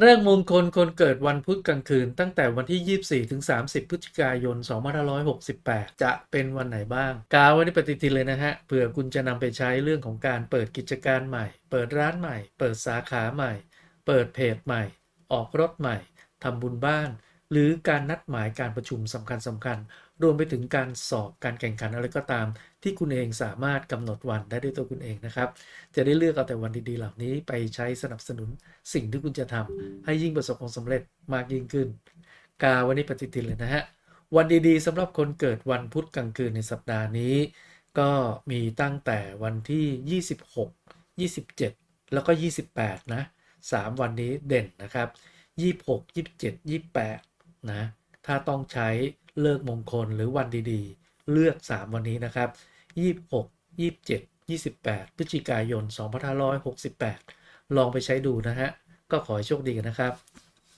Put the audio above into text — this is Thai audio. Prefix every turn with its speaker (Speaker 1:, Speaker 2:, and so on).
Speaker 1: เรื่องมงคลคนเกิดวันพุธกลางคืนตั้งแต่วันที่ 24 ถึง 30 พฤศจิกายน 2568 จะเป็นวันไหนบ้าง กาวันนี้ปฏิทินเลยนะฮะเผื่อคุณจะนำไปใช้เรื่องของการเปิดกิจการใหม่ เปิดร้านใหม่ เปิดสาขาใหม่ เปิดเพจใหม่ ออกรถใหม่ทำบุญบ้าน หรือการนัดหมายการประชุมสำคัญสำคัญๆรวมไปถึงการสอบการแข่งขันอะไรก็ตาม ที่คุณเองสามารถกำหนดวันได้ด้วยตัวคุณเองนะครับ จะได้เลือกเอาแต่วันดีๆเหล่านี้ไปใช้สนับสนุนสิ่งที่คุณจะทำให้ยิ่งประสบความสำเร็จมากยิ่งขึ้น กาวันนี้ปฏิทินเลยนะฮะวันดีๆสำหรับคนเกิดวันพุธกลางคืนในสัปดาห์นี้ ก็มีตั้งแต่วันที่ 26 27 แล้วก็ 28 นะ 3 วันนี้เด่นนะครับ 26 27 28 นะ ถ้าต้องใช้เลิกมงคลหรือวันดีๆ เลือก 3 วันนี้นะครับ 26 27 28 พฤศจิกายน 2568 ลองไปใช้ดูนะฮะ ก็ขอให้โชคดีกันนะครับ